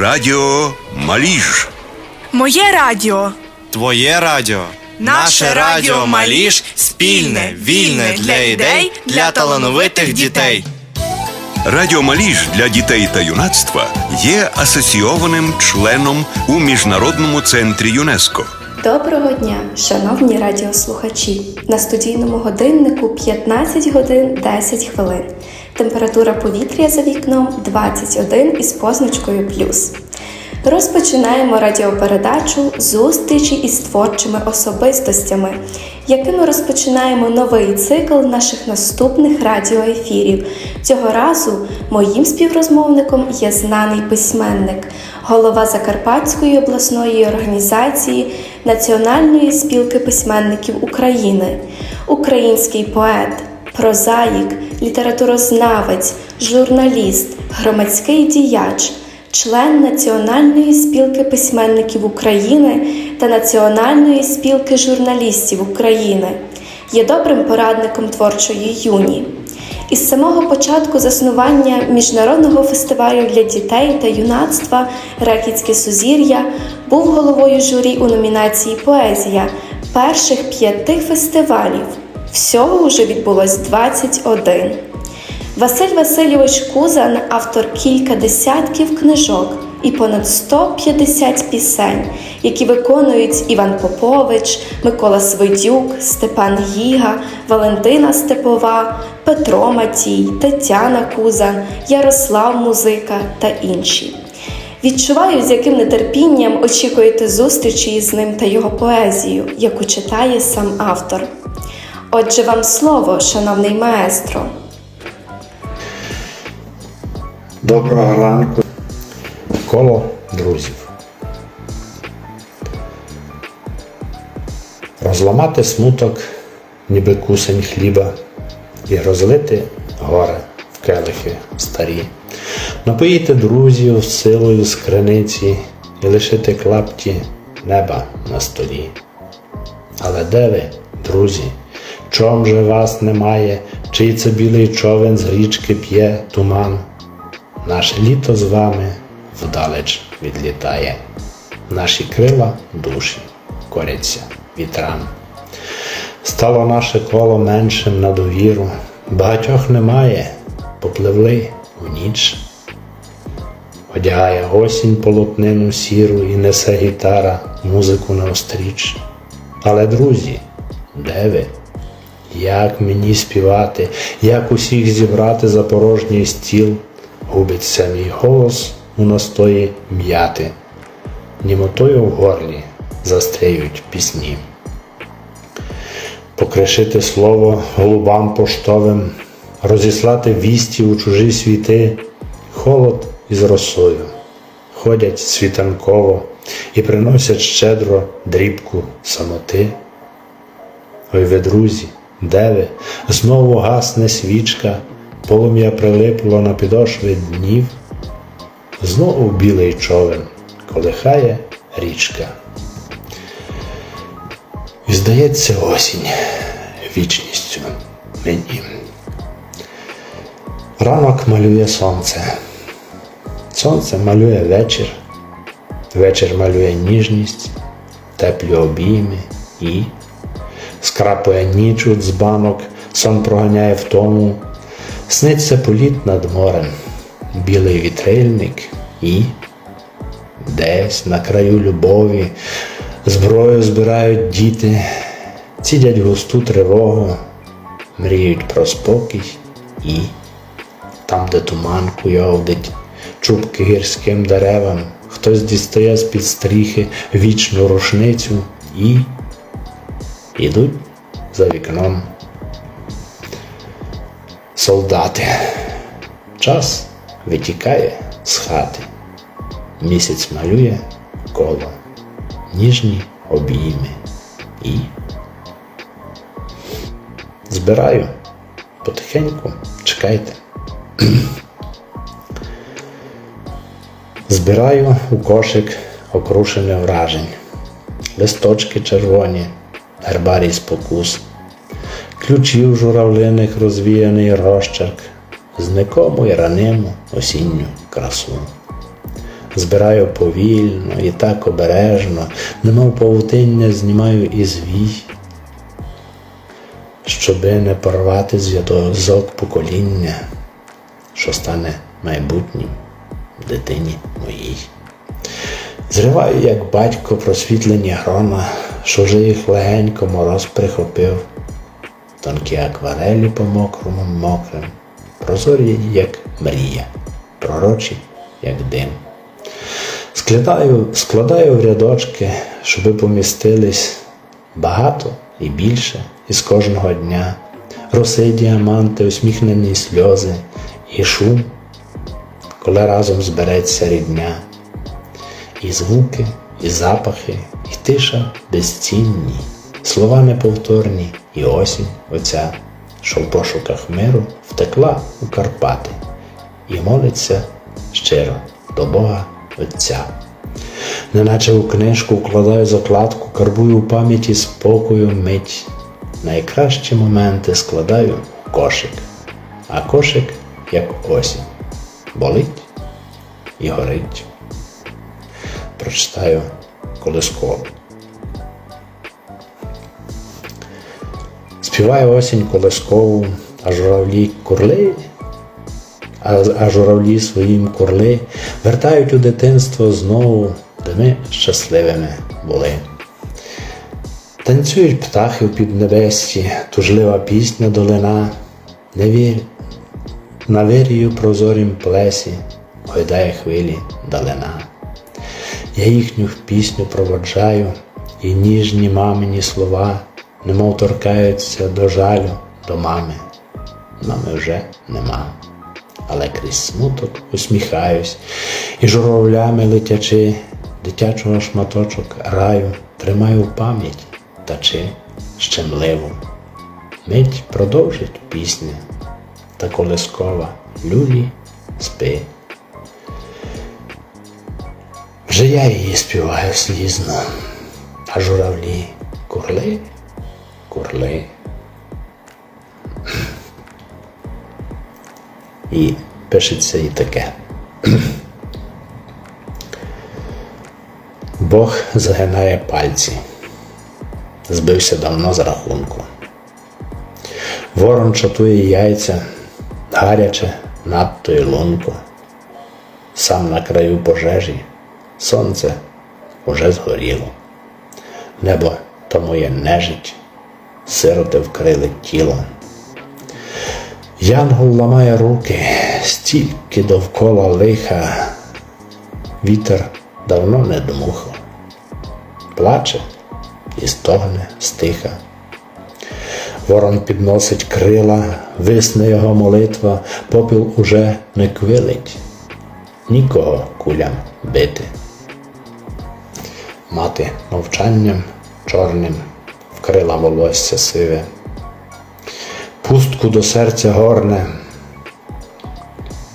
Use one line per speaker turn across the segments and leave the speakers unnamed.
Радіо Маліж.
Моє радіо.
Твоє радіо.
Наше радіо Маліж спільне, вільне для ідей, для талановитих дітей.
Радіо Маліж для дітей та юнацтва є асоційованим членом у Міжнародному центрі ЮНЕСКО.
Доброго дня, шановні радіослухачі! На студійному годиннику 15 годин 10 хвилин. Температура повітря за вікном 21 із позначкою плюс. Розпочинаємо радіопередачу зустрічі із творчими особистостями, якими розпочинаємо новий цикл наших наступних радіоефірів. Цього разу моїм співрозмовником є знаний письменник, голова Закарпатської обласної організації Національної спілки письменників України, український поет, прозаїк, літературознавець, журналіст, громадський діяч член Національної спілки письменників України та Національної спілки журналістів України, є добрим порадником творчої юні. Із самого початку заснування міжнародного фестивалю для дітей та юнацтва Ракітське сузір'я був головою журі у номінації Поезія перших п'яти фестивалів. Всього вже відбулось 21. Василь Васильович Кузан автор кілька десятків книжок і понад 150 пісень, які виконують Іван Попович, Микола Свидюк, Степан Гіга, Валентина Степова, Петро Матій, Тетяна Кузан, Ярослав Музика та інші. Відчуваю, з яким нетерпінням очікуєте зустрічі із ним та його поезію, яку читає сам автор. Отже, вам слово, шановний маестро.
Доброго ранку. Коло друзів. Розламати смуток, ніби кусень хліба, і розлити горе в келихи старі. Напоїти друзів силою з криниці і лишити клапті неба на столі. Але де ви, друзі? Чом же вас немає, чий це білий човен з річки п'є туман? Наше літо з вами вдалеч відлітає, наші крила душі коряться вітрам. Стало наше коло меншим на довіру, багатьох немає, попливли у ніч. Одягає осінь полотнину сіру і несе гітара музику на остріч. Але, друзі, де ви? Як мені співати, як усіх зібрати за порожній стіл? Губиться мій голос у настої м'яти, німотою в горлі застряють пісні. Покришити слово голубам поштовим, розіслати вісті у чужі світи, холод із росою, ходять світанково і приносять щедро дрібку самоти. Ой ви, друзі, де ви? Знову гасне свічка. Полум'я прилипло на підошви днів, знову білий човен колихає річка. І здається осінь вічністю мені. Ранок малює сонце. Сонце малює вечір, вечір малює ніжність, теплі обійми і скрапує ніч у дзбанок, сон проганяє втому. Сниться політ над морем, білий вітрильник і десь на краю любові зброю збирають діти, цідять густу тривогу, мріють про спокій і там, де туман куйовдить, чубки гірським деревам, хтось дістає з-під стріхи вічну рушницю і ідуть за вікном солдати. Час витікає з хати. Місяць малює коло, ніжні обійми і збираю потихеньку, чекайте. Збираю у кошик окрушене вражень, листочки червоні, гербарій спокус ключів журавлиних розвіяний розчерк, зникому й раниму осінню красу. збираю повільно і так обережно, немов павутиння знімаю із вій, щоби не порвати зв'язок покоління, що стане майбутнім дитині моїй. Зриваю, як батько, просвітлені грона, що вже їх легенько мороз прихопив, тонкі акварелі по мокрому мокрим, прозорі, як мрія, пророчі, як дим. Складаю, складаю в рядочки, щоби помістились багато і більше із кожного дня, роси діаманти, усміхнені сльози і шум, коли разом збереться рідня, і звуки, і запахи, і тиша безцінні, слова неповторні, і осінь оця, що в пошуках миру втекла у Карпати і молиться щиро до Бога Отця. Неначе у книжку вкладаю закладку, карбую у пам'яті спокою мить. Найкращі моменти складаю в кошик, а кошик як осінь. Болить і горить. Прочитаю колисково. Співає осінь колискову, а журавлі курли, а, а журавлі своїм курли вертають у дитинство знову, де ми щасливими були. Танцюють птахи в піднебесті, тужлива пісня долина, не вір, на вирію прозорім плесі гойдає хвилі далина. Я їхню пісню проводжаю, і ніжні мамині слова, немов торкаються до жалю до мами. Мами вже нема, але крізь смуток усміхаюсь, і журавлями летячи, дитячого шматочок раю, тримаю пам'ять та чи щемливу. Мить продовжить пісня, та колискова люлі спи. Вже я її співаю слізно, а журавлі курли, курли. І пишеться і таке. Бог загинає пальці, збився давно з рахунку. Ворон чатує яйця, гаряче надто й лунко. Сам на краю пожежі, сонце уже згоріло. Небо то моє нежить, сироти вкрили тіло. Янгол ламає руки, стільки довкола лиха, вітер давно не дмухав, плаче і стогне стиха. Ворон підносить крила, висне його молитва, попіл уже не квилить, нікого кулям бити. Мати мовчанням чорним вкрила волосся сиве, пустку до серця горне,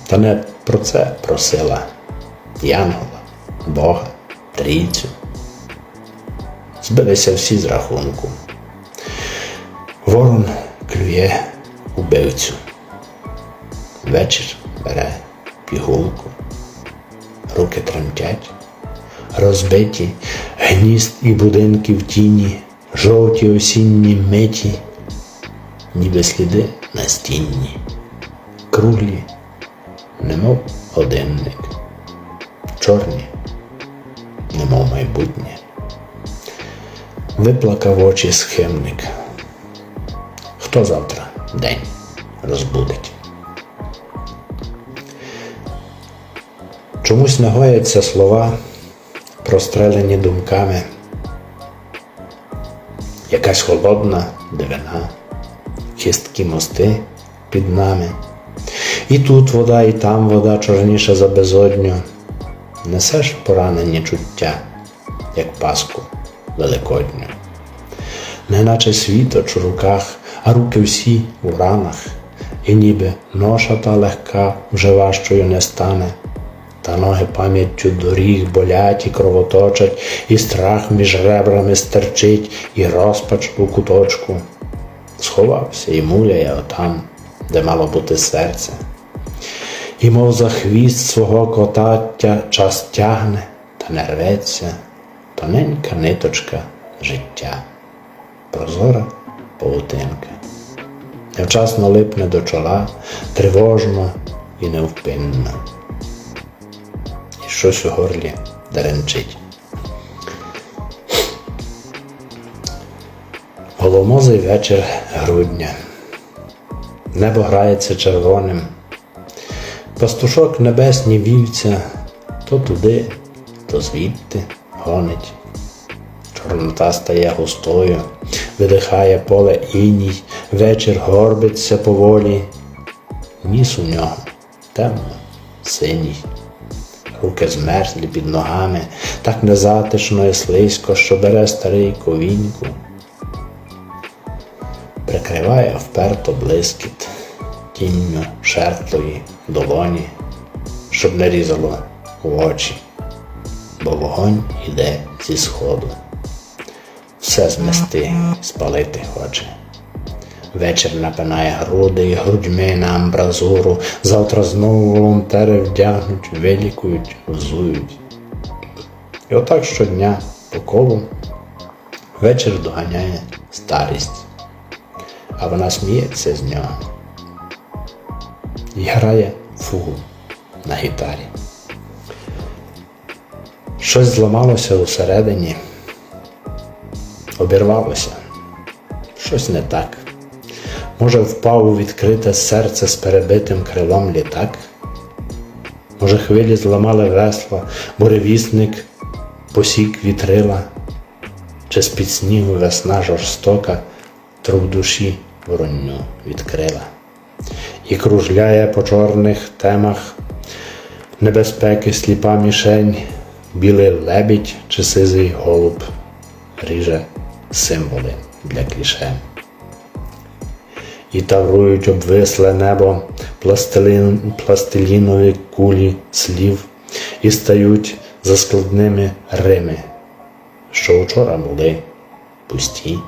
та не про це просила Янгола, Бога, трійцю. Збилися всі з рахунку. Ворон клює убивцю. Вечір бере пігулку, руки тремтять, розбиті гнізд і будинки в тіні, жовті осінні миті, ніби сліди на стінні, круглі, немов годинник, чорні, немов майбутнє. Виплакав очі схимник. Хто завтра день розбудить? Чомусь не гояться слова, прострелені думками. Якась холодна дивина, кісткі мости під нами. І тут вода, і там вода чорніша за безодню. Несеш поранені чуття, як паску великодню неначе світоч у руках, а руки всі у ранах, і ніби ноша та легка вже важчою не стане, та ноги пам'яттю доріг болять і кровоточать, і страх між ребрами стерчить, і розпач у куточку. Сховався і муляє отам, де мало бути серце. і мов за хвіст свого кота тя- час тягне та не рветься тоненька ниточка життя, прозора павутинка. Невчасно липне до чола, тривожно і невпинно. Щось у горлі деренчить. Голомозий вечір грудня. Небо грається червоним. Пастушок небесні вівця то туди, то звідти гонить. Чорнота стає густою, видихає поле іній, вечір горбиться поволі. Ніс у нього темно, синій. Руки змерзлі під ногами, так незатишно і слизько, що бере старий ковіньку. Прикриває вперто блискіт тінню шертлої долоні, щоб не різало в очі, бо вогонь іде зі сходу. Все змести, спалити хоче. Вечір напинає груди і грудьми на амбразуру. Завтра знову волонтери вдягнуть, вилікують, взують. І отак щодня по колу вечір доганяє старість, а вона сміється з нього і грає фугу на гітарі. Щось зламалося усередині, обірвалося, щось не так. Може, впав у відкрите серце з перебитим крилом літак? Може, хвилі зламали весла, буревісник посік вітрила, чи з-під снігу весна жорстока труп душі воронню відкрила і кружляє по чорних темах небезпеки сліпа мішень, білий лебідь чи сизий голуб ріже символи для клішень. І таврують обвисле небо пластилін, пластилінові кулі слів і стають за складними рими, що вчора були пусті.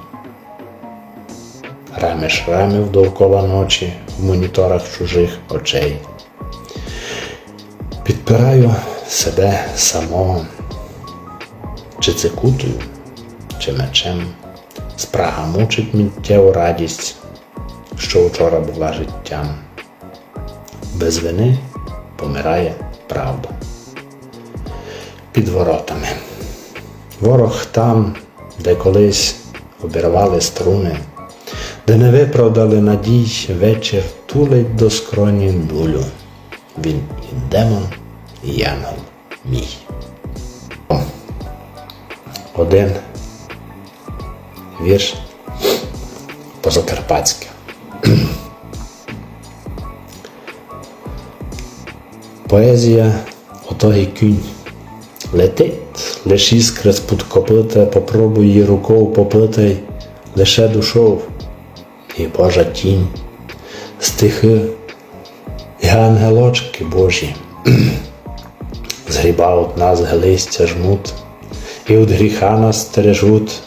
Рами шрамів довкола ночі в моніторах чужих очей. Підпираю себе самого, чи цикутою, чи мечем. Спрага мучить миттєву радість, що вчора була життям. Без вини помирає правда. Під воротами. Ворог там, де колись обірвали струни, де не виправдали надій, вечір тулить до скроні дулю. Він і демон, і янгол мій. Один вірш позакарпатське. Поезія отогий кінь летить, лиш іскра з-під копита, попробуй її рукою попитай, лише душов і Божа тінь, стихи і ангелочки Божі, згрібають нас листя жмут, і від гріха нас стережуть,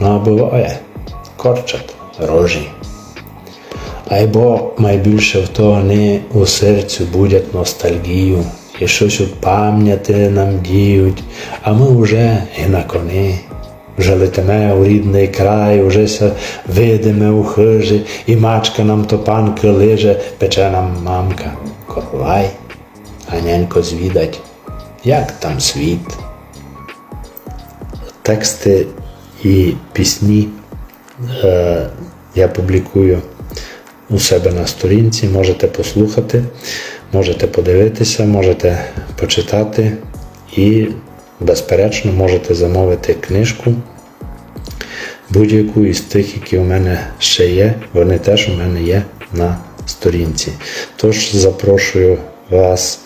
ну а корчать рожі. Ай бо найбільше в то вони у серцю будять ностальгію, і щось у пам'яті нам діють, а ми вже і на коні. Вже летиме у рідний край, уже ся видиме у хижі, і мачка нам топанки лиже, пече нам мамка. Коровай, а нянько звідать, як там світ. Тексти і пісні е, я публікую у себе на сторінці, можете послухати, можете подивитися, можете почитати і, безперечно, можете замовити книжку. Будь-яку із тих, які у мене ще є, вони теж у мене є на сторінці. Тож запрошую вас.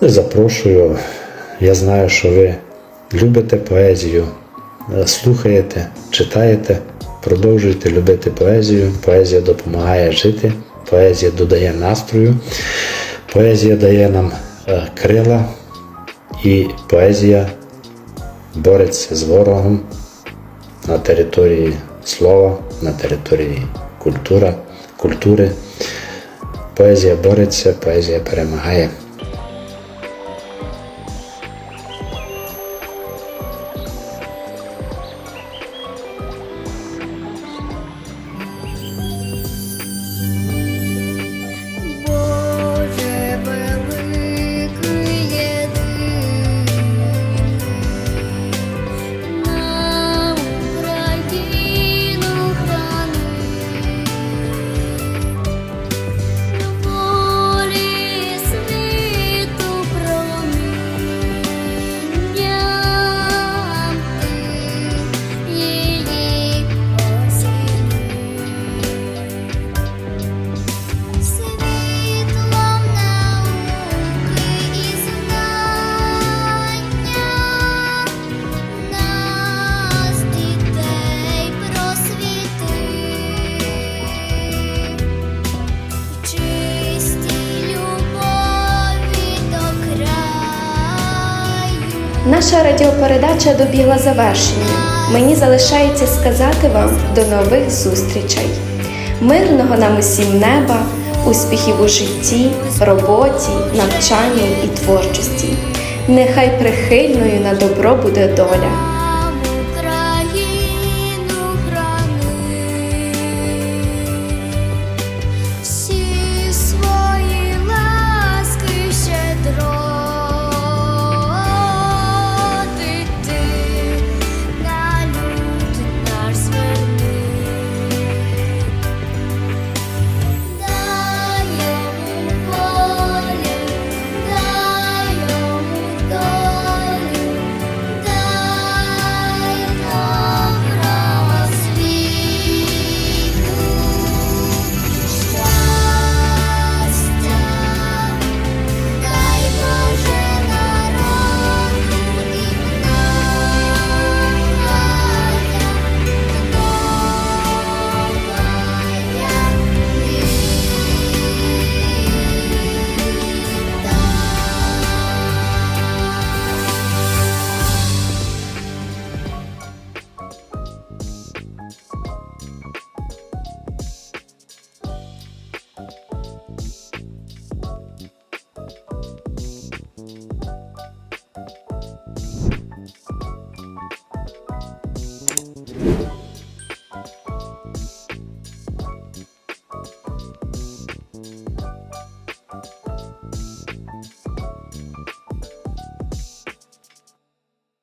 Запрошую. Я знаю, що ви любите поезію, слухаєте, читаєте, продовжуйте любити поезію. Поезія допомагає жити, поезія додає настрою, поезія дає нам е, крила і поезія бореться з ворогом на території слова, на території культура, культури.
Поезія бореться, поезія перемагає.
Радіопередача добігла завершення. Мені залишається сказати вам до нових зустрічей. Мирного нам усім неба, успіхів у житті, роботі, навчанні і творчості. Нехай прихильною на добро буде доля.